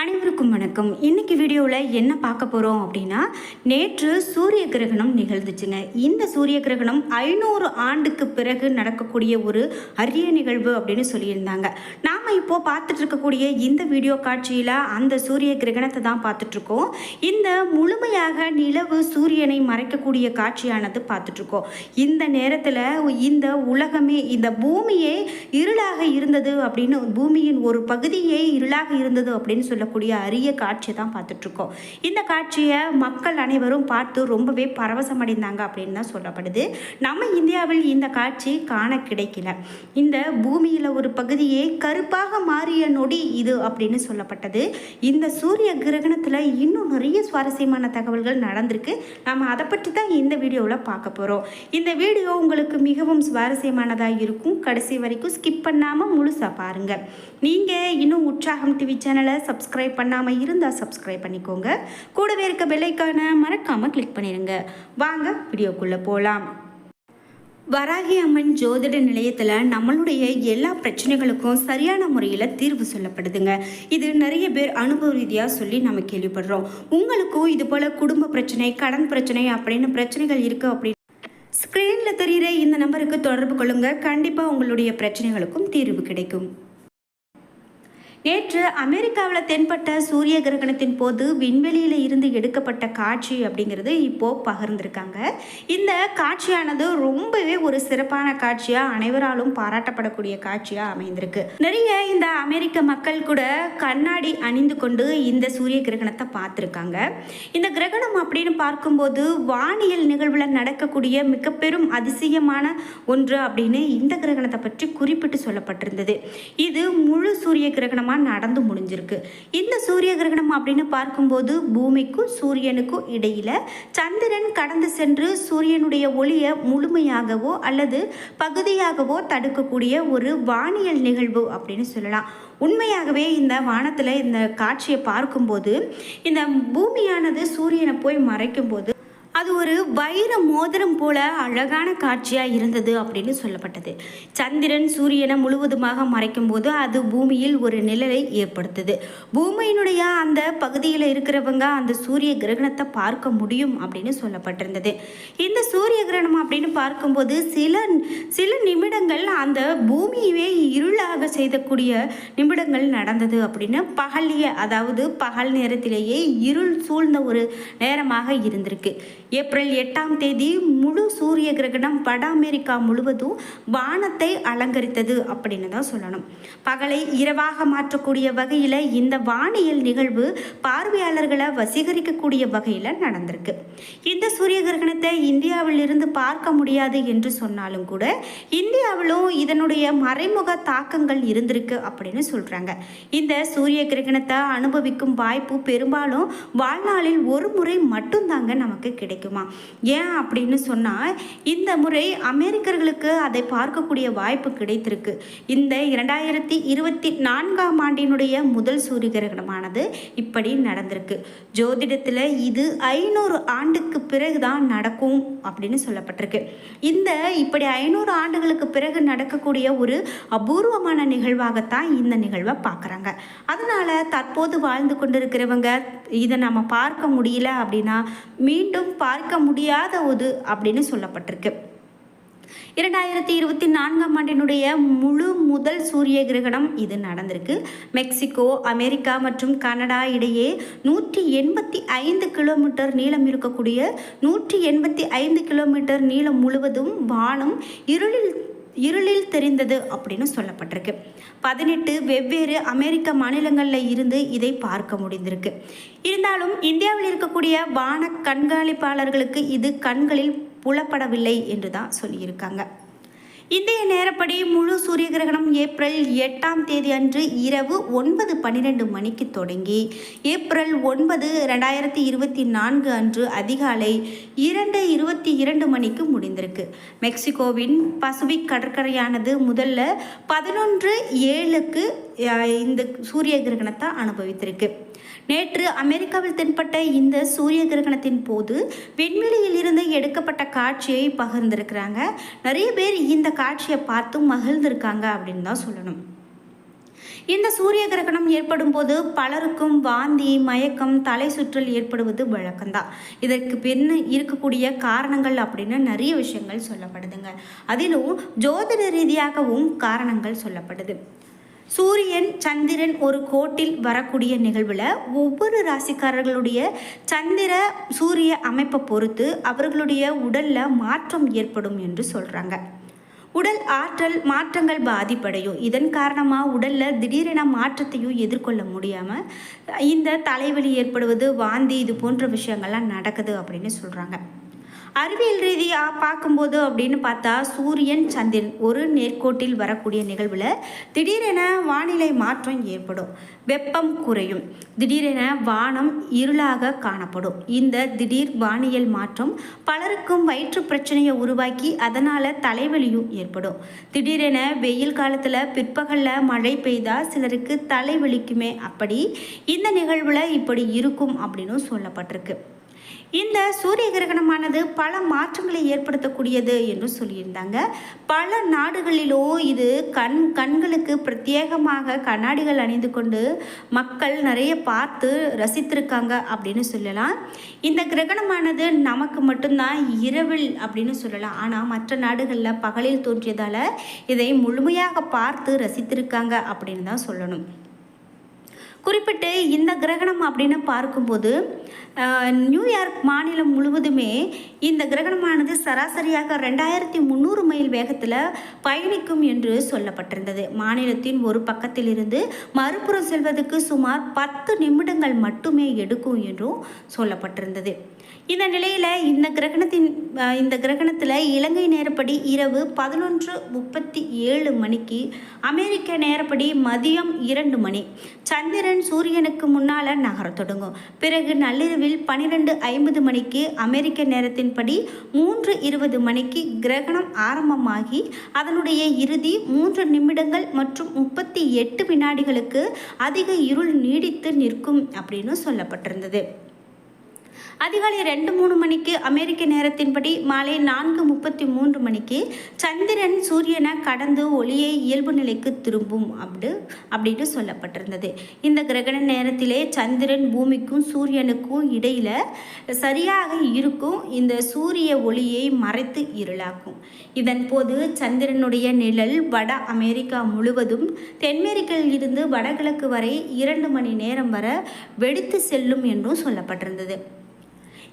அனைவருக்கும் வணக்கம். இன்னைக்கு வீடியோவில் என்ன பார்க்க போகிறோம் அப்படின்னா நேற்று சூரிய கிரகணம் நிகழ்ந்துச்சுங்க. இந்த சூரிய கிரகணம் ஐநூறு ஆண்டுக்கு பிறகு நடக்கக்கூடிய ஒரு அரிய நிகழ்வு அப்படின்னு சொல்லியிருந்தாங்க. நாம் இப்போது பார்த்துட்டு இருக்கக்கூடிய இந்த வீடியோ காட்சியில் அந்த சூரிய கிரகணத்தை தான் பார்த்துட்ருக்கோம். இந்த முழுமையாக நிலவு சூரியனை மறைக்கக்கூடிய காட்சியானது பார்த்துட்ருக்கோம். இந்த நேரத்தில் இந்த உலகமே இந்த பூமியே இருளாக இருந்தது அப்படின்னு பூமியின் ஒரு பகுதியே இருளாக இருந்தது அப்படின்னு சொல்லி சொல்லக்கூடிய அரிய காட்சியை தான் பார்த்துட்ருக்கோம். இந்த காட்சியை மக்கள் அனைவரும் பார்த்து ரொம்பவே பரவசமடைந்தாங்க அப்படின்னு தான் சொல்லப்படுது. நம்ம இந்தியாவில் இந்த காட்சி காண கிடைக்கல. இந்த பூமியில் ஒரு பகுதியே கருப்பாக மாறிய நொடி இது அப்படின்னு சொல்லப்பட்டது. இந்த சூரிய கிரகணத்தில் இன்னும் நிறைய சுவாரஸ்யமான தகவல்கள் நடந்திருக்கு. நம்ம அதை பற்றி தான் இந்த வீடியோவில் பார்க்க போகிறோம் இந்த வீடியோ உங்களுக்கு மிகவும் சுவாரஸ்யமானதாக இருக்கும். கடைசி வரைக்கும் ஸ்கிப் பண்ணாமல் முழுசாக பாருங்கள் நீங்கள் இன்னும் உற்சாகம் டிவி சேனலை சப்ஸ்கிரைப் பண்ணாமல் இருந்தால் சப்ஸ்கிரைப் பண்ணிக்கோங்க. கூடவே இருக்க பெல்லைக்கான மறக்காமல் கிளிக் பண்ணிடுங்க வாங்க வீடியோக்குள்ளே போகலாம் வராகி அம்மன் ஜோதிட நிலையத்தில் நம்மளுடைய எல்லா பிரச்சனைகளுக்கும் சரியான முறையில் தீர்வு சொல்லப்படுதுங்க. இது நிறைய பேர் அனுபவ ரீதியாக சொல்லி நம்ம கேள்விப்படுறோம். உங்களுக்கும் இது போல் குடும்ப பிரச்சனை கடன் பிரச்சனை அப்படின்னு பிரச்சனைகள் இருக்குது அப்படின்னு ஸ்க்ரீனில் தெரிகிற இந்த நம்பருக்கு தொடர்பு கொள்ளுங்கள் கண்டிப்பாக உங்களுடைய பிரச்சனைகளுக்கும் தீர்வு கிடைக்கும். நேற்று அமெரிக்காவில் தென்பட்ட சூரிய கிரகணத்தின் போது விண்வெளியில் இருந்து எடுக்கப்பட்ட காட்சி அப்படிங்கிறது இப்போது பகிர்ந்திருக்காங்க. இந்த காட்சியானது ரொம்பவே ஒரு சிறப்பான காட்சியாக அனைவராலும் பாராட்டப்படக்கூடிய காட்சியாக அமைந்திருக்கு. நிறைய இந்த அமெரிக்க மக்கள் கூட கண்ணாடி அணிந்து கொண்டு இந்த சூரிய கிரகணத்தை பார்த்துருக்காங்க. இந்த கிரகணம் அப்படின்னு பார்க்கும்போது வானியல் நிகழ்வில் நடக்கக்கூடிய மிக பெரும் அதிசயமான ஒன்று அப்படின்னு இந்த கிரகணத்தை பற்றி குறிப்பிட்டு சொல்லப்பட்டிருந்தது. இது முழு சூரிய கிரகணமாக நடந்து முடிஞ்சிருக்கு. இந்த சூரிய கிரகணம் அப்படின்னு பார்க்கும்போது பூமிக்கும் சூரியனுக்கும் இடையில் சந்திரன் கடந்து சென்று சூரியனுடைய ஒளியை முழுமையாகவோ அல்லது பகுதியாகவோ தடுக்கக்கூடிய ஒரு வானியல் நிகழ்வு அப்படின்னு சொல்லலாம். உண்மையாகவே இந்த வானத்தில் இந்த காட்சியை பார்க்கும்போது இந்த பூமியானது சூரியனை போய் மறைக்கும்போது அது ஒரு வைர மோதிரம் போல அழகான காட்சியாக இருந்தது அப்படின்னு சொல்லப்பட்டது. சந்திரன் சூரியனை முழுவதுமாக மறைக்கும் போது அது பூமியில் ஒரு நிழலை ஏற்படுத்துது. பூமியினுடைய அந்த பகுதியில் இருக்கிறவங்க அந்த சூரிய கிரகணத்தை பார்க்க முடியும் அப்படின்னு சொல்லப்பட்டிருந்தது. இந்த சூரிய கிரகணம் அப்படின்னு பார்க்கும்போது சில சில நிமிடங்கள் அந்த பூமியவே இருளாக செய்தக்கூடிய நிமிடங்கள் நடந்தது அப்படின்னு பகலிய அதாவது பகல் நேரத்திலேயே இருள் சூழ்ந்த ஒரு நேரமாக இருந்திருக்கு. ஏப்ரல் எட்டாம் தேதி முழு சூரிய கிரகணம் வட அமெரிக்கா முழுவதும் வானத்தை அலங்கரித்தது அப்படின்னு தான் சொல்லணும். பகலை இரவாக மாற்றக்கூடிய வகையில் இந்த வானியல் நிகழ்வு பார்வையாளர்களை வசீகரிக்கக்கூடிய வகையில் நடந்திருக்கு. இந்த சூரிய கிரகணத்தை இந்தியாவில் இருந்து பார்க்க முடியாது என்று சொன்னாலும் கூட இந்தியாவிலும் இதனுடைய மறைமுக தாக்கங்கள் இருந்திருக்கு அப்படின்னு சொல்கிறாங்க இந்த சூரிய கிரகணத்தை அனுபவிக்கும் வாய்ப்பு பெரும்பாலும் வாழ்நாளில் ஒரு முறை மட்டும்தாங்க நமக்கு கிடைக்கும். ஏன் அப்படின்னு சொன்னால் இந்த முறை அமெரிக்கர்களுக்கு அதை பார்க்கக்கூடிய வாய்ப்பு கிடைத்திருக்கு. இந்த இரண்டாயிரத்தி இருபத்தி நான்காம் ஆண்டினுடைய முதல் சூரிய கிரகணமானது இப்படி நடந்திருக்கு. ஜோதிடத்தில் இது ஐநூறு ஆண்டுக்கு பிறகு தான் நடக்கும் அப்படின்னு சொல்லப்பட்டிருக்கு. இந்த இப்படி ஐநூறு ஆண்டுகளுக்கு பிறகு நடக்கக்கூடிய ஒரு அபூர்வமான நிகழ்வாகத்தான் இந்த நிகழ்வை பார்க்குறாங்க. அதனால் தற்போது வாழ்ந்து கொண்டிருக்கிறவங்க இதை நம்ம பார்க்க முடியல அப்படின்னா மீண்டும் பார்க்க முடியாத ஒரு அப்படின்னு சொல்லப்பட்டிருக்கு. இரண்டாயிரத்தி இருபத்தி நான்காம் ஆண்டினுடைய முழு முதல் சூரிய கிரகணம் இது நடந்திருக்கு. மெக்சிகோ அமெரிக்கா மற்றும் கனடா இடையே நூற்றி எண்பத்தி ஐந்து கிலோமீட்டர் நீளம் இருக்கக்கூடிய நூற்றி எண்பத்தி ஐந்து கிலோமீட்டர் நீளம் முழுவதும் வானம் இருளில் இருளில் தெரிந்தது அப்படின்னு சொல்லப்பட்டிருக்கு. பதினெட்டு வெவ்வேறு அமெரிக்க மாநிலங்களில் இருந்து இதை பார்க்க முடிந்திருக்கு. இருந்தாலும் இந்தியாவில் இருக்கக்கூடிய வான கண்காணிப்பாளர்களுக்கு இது கண்களில் புலப்படவில்லை என்று தான் சொல்லியிருக்காங்க. இந்திய நேரப்படி முழு சூரிய கிரகணம் ஏப்ரல் எட்டாம் தேதி அன்று இரவு ஒன்பது பன்னிரெண்டு மணிக்கு தொடங்கி ஏப்ரல் ஒன்பது ரெண்டாயிரத்தி இருபத்தி நான்கு அன்று அதிகாலை இரண்டு இருபத்தி இரண்டு மணிக்கு முடிந்திருக்கு. மெக்சிகோவின் பசிபிக் கடற்கரையானது முதல்ல பதினொன்று ஏழுக்கு இந்த சூரிய கிரகணத்தை அனுபவித்திருக்கு. நேற்று அமெரிக்காவில் தென்பட்ட இந்த சூரிய கிரகணத்தின் போது விண்வெளியில் இருந்து எடுக்கப்பட்ட காட்சியை பகிர்ந்திருக்கிறாங்க. நிறைய பேர் இந்த காட்சியை பார்த்து மகிழ்ந்திருக்காங்க அப்படின்னு தான் சொல்லணும். இந்த சூரிய கிரகணம் ஏற்படும் போது பலருக்கும் வாந்தி மயக்கம் தலை சுற்றல் ஏற்படுவது வழக்கம்தான். இதற்கு பின் இருக்கக்கூடிய காரணங்கள் அப்படின்னு நிறைய விஷயங்கள் சொல்லப்படுதுங்க. அதிலும் ஜோதிட ரீதியாகவும் காரணங்கள் சொல்லப்படுது. சூரியன் சந்திரன் ஒரு கோட்டில் வரக்கூடிய நிகழ்வில் ஒவ்வொரு ராசிக்காரர்களுடைய சந்திர சூரிய அமைப்பை பொறுத்து அவர்களுடைய உடலில் மாற்றம் ஏற்படும் என்று சொல்கிறாங்க உடல் ஆற்றல் மாற்றங்கள் பாதிப்படையும். இதன் காரணமாக உடலில் திடீரென மாற்றத்தையும் எதிர்கொள்ள முடியாமல் இந்த தலைவலி ஏற்படுவது வாந்தி இது போன்ற விஷயங்கள்லாம் நடக்குது அப்படின்னு சொல்கிறாங்க அறிவியல் ரீதியாக பார்க்கும்போது அப்படின்னு பார்த்தா சூரியன் சந்திரன் ஒரு நேர்கோட்டில் வரக்கூடிய நிகழ்வில் திடீரென வானிலை மாற்றம் ஏற்படும். வெப்பம் குறையும். திடீரென வானம் இருளாக காணப்படும். இந்த திடீர் வானியல் மாற்றம் பலருக்கும் வயிற்று பிரச்சனையை உருவாக்கி அதனால் தலைவலியும் ஏற்படும். திடீரென வெயில் காலத்தில் பிற்பகலில் மழை பெய்தால் சிலருக்கு தலைவலிக்குமே அப்படி. இந்த நிகழ்வில் இப்படி இருக்கும் அப்படின்னு சொல்லப்பட்டிருக்கு. இந்த சூரிய கிரகணமானது பல மாற்றங்களை ஏற்படுத்தக்கூடியது என்று சொல்லியிருந்தாங்க. பல நாடுகளிலோ இது கண் கண்களுக்கு பிரத்யேகமாக கண்ணாடிகள் அணிந்து கொண்டு மக்கள் நிறைய பார்த்து ரசித்திருக்காங்க அப்படின்னு சொல்லலாம். இந்த கிரகணமானது நமக்கு மட்டும்தான் இரவில் அப்படின்னு சொல்லலாம். ஆனால் மற்ற நாடுகளில் பகலில் தோன்றியதால் இதை முழுமையாக பார்த்து ரசித்திருக்காங்க அப்படின்னு தான் சொல்லணும். குறிப்பிட்டு இந்த கிரகணம் அப்படின்னு பார்க்கும்போது நியூயார்க் மாநிலம் முழுவதுமே இந்த கிரகணமானது சராசரியாக ரெண்டாயிரத்தி முந்நூறு மைல் வேகத்தில் பயணிக்கும் என்று சொல்லப்பட்டிருந்தது. மாநிலத்தின் ஒரு பக்கத்திலிருந்து மறுபுறம் செல்வதற்கு சுமார் பத்து நிமிடங்கள் மட்டுமே எடுக்கும் என்றும் சொல்லப்பட்டிருந்தது. இந்த நிலையில் இந்த கிரகணத்தின் இந்த கிரகணத்தில் இலங்கை நேரப்படி இரவு பதினொன்று முப்பத்தி ஏழு மணிக்கு அமெரிக்க நேரப்படி மதியம் இரண்டு மணி. சந்திரன் சூரியனுக்கு முன்னால் நகர தொடங்கும். பிறகு நள்ளிரவில் பன்னிரெண்டு ஐம்பது மணிக்கு அமெரிக்க நேரத்தின்படி மூன்று இருபது மணிக்கு கிரகணம் ஆரம்பமாகி அதனுடைய இறுதி மூன்று நிமிடங்கள் மற்றும் முப்பத்தி எட்டு வினாடிகளுக்கு அதிக இருள் நீடித்து நிற்கும் அப்படின்னு சொல்லப்பட்டிருந்தது. அதிகாலை ரெண்டு மூணு மணிக்கு அமெரிக்க நேரத்தின்படி மாலை நான்கு முப்பத்தி மூன்று மணிக்கு சந்திரன் சூரியனை கடந்து ஒளியை இயல்பு நிலைக்கு திரும்பும் அப்படி அப்படின்னு சொல்லப்பட்டிருந்தது. இந்த கிரகண நேரத்திலே சந்திரன் பூமிக்கும் சூரியனுக்கும் இடையில் சரியாக இருக்கும் இந்த சூரிய ஒளியை மறைத்து இருளாக்கும். இதன் போது சந்திரனுடைய நிழல் வட அமெரிக்கா முழுவதும் தென்மேரிக்கில் இருந்து வடகிழக்கு வரை இரண்டு மணி நேரம் வரை வெடித்து செல்லும் என்றும் சொல்லப்பட்டிருந்தது.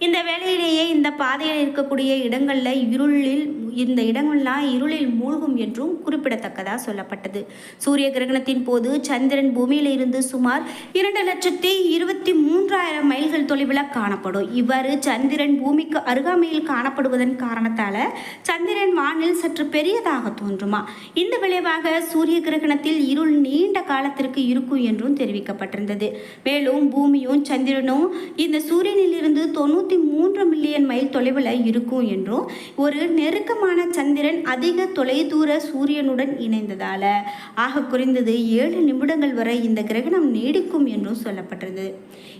இந்த வேலையிலேயே இந்த பாதையில் இருக்கக்கூடிய இடங்களில் இருளில் இந்த இடங்கள்லாம் இருளில் மூழ்கும் என்றும் குறிப்பிடத்தக்கதாக சொல்லப்பட்டது. சூரிய கிரகணத்தின் போது சந்திரன் பூமியில் இருந்து சுமார் இரண்டு லட்சத்தி இருபத்தி மூன்றாயிரம் மைல்கள் தொலைவில் காணப்படும். இவ்வாறு சந்திரன் பூமிக்கு அருகாமையில் காணப்படுவதன் காரணத்தால் சந்திரன் வானில் சற்று பெரியதாக தோன்றுமா? இந்த விளைவாக சூரிய கிரகணத்தில் இருள் நீண்ட காலத்திற்கு இருக்கும் என்றும் தெரிவிக்கப்பட்டிருந்தது. மேலும் பூமியும் சந்திரனும் இந்த சூரியனில் இருந்து தொண்ணூற்றி மூன்று மில்லியன் மைல் தொலைவில் இருக்கும் என்றும் ஒரு நெருக்கமான சந்திரன் அதிக தொலைதூர சூரியனுடன் இணைந்ததால். ஆக குறைந்தது ஏழு நிமிடங்கள் வரை இந்த கிரகணம் நீடிக்கும் என்றும் சொல்லப்பட்டிருந்தது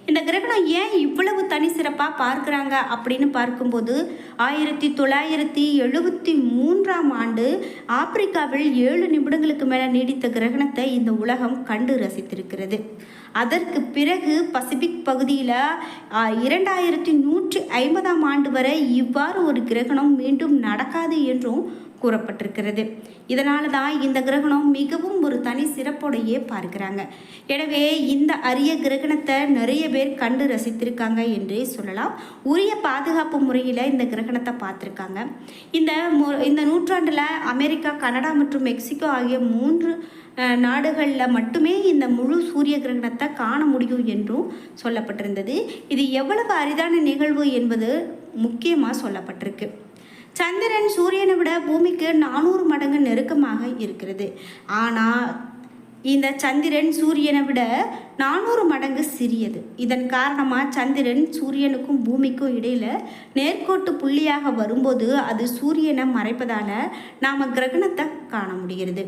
இந்த கிரகணம் ஏன் இவ்வளவு தனி சிறப்பாக பார்க்குறாங்க அப்படின்னு பார்க்கும்போது ஆயிரத்தி தொள்ளாயிரத்தி எழுபத்தி மூன்றாம் ஆண்டு ஆப்பிரிக்காவில் ஏழு நிமிடங்களுக்கு மேலே நீடித்த கிரகணத்தை இந்த உலகம் கண்டு ரசித்திருக்கிறது. அதற்கு பிறகு பசிபிக் பகுதியில் இரண்டாயிரத்தி நூற்றி ஐம்பதாம் ஆண்டு வரை இவ்வாறு ஒரு கிரகணம் மீண்டும் நடக்காது என்றும் கூறப்பட்டிருக்கிறது. இதனால தான் இந்த கிரகணம் மிகவும் ஒரு தனி சிறப்போடையே பார்க்கிறாங்க. எனவே இந்த அரிய கிரகணத்தை நிறைய பேர் கண்டு ரசித்திருக்காங்க என்றே சொல்லலாம். உரிய பாதுகாப்பு முறையில் இந்த கிரகணத்தை பார்த்துருக்காங்க. இந்த இந்த நூற்றாண்டில் அமெரிக்கா கனடா மற்றும் மெக்சிகோ ஆகிய மூன்று நாடுகளில் மட்டுமே இந்த முழு சூரிய கிரகணத்தை காண முடியும் என்றும் சொல்லப்பட்டிருந்தது. இது எவ்வளவு அரிதான நிகழ்வு என்பது முக்கியமாக சொல்லப்பட்டிருக்கு. சந்திரன் சூரியனை விட பூமிக்கு நானூறு மடங்கு நெருக்கமாக இருக்கிறது. ஆனால் இந்த சந்திரன் சூரியனை விட நானூறு மடங்கு சிறியது. இதன் காரணமாக சந்திரன் சூரியனுக்கும் பூமிக்கும் இடையில் நேர்கோட்டு புள்ளியாக வரும்போது அது சூரியனை மறைப்பதால் நாம் கிரகணத்தை காண முடிகிறது.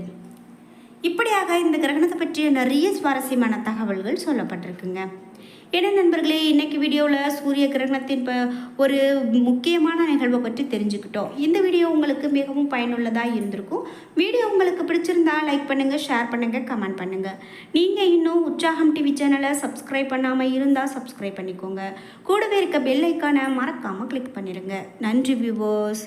இப்படியாக இந்த கிரகணத்தை பற்றிய நிறைய சுவாரஸ்யமான தகவல்கள் சொல்லப்பட்டிருக்குங்க. என்ன நண்பர்களே இன்னைக்கு வீடியோவில் சூரிய கிரகணத்தின் இப்போ ஒரு முக்கியமான நிகழ்வை பற்றி தெரிஞ்சுக்கிட்டோம். இந்த வீடியோ உங்களுக்கு மிகவும் பயனுள்ளதாக இருந்திருக்கும். வீடியோ உங்களுக்கு பிடிச்சிருந்தா லைக் பண்ணுங்கள் ஷேர் பண்ணுங்கள் கமெண்ட் பண்ணுங்கள் நீங்கள் இன்னும் உற்சாகம் டிவி சேனலை சப்ஸ்கிரைப் பண்ணாமல் இருந்தால் சப்ஸ்கிரைப் பண்ணிக்கோங்க. கூடவே இருக்க பெல் ஐக்கானை மறக்காமல் கிளிக் பண்ணிடுங்க நன்றி வியூவர்ஸ்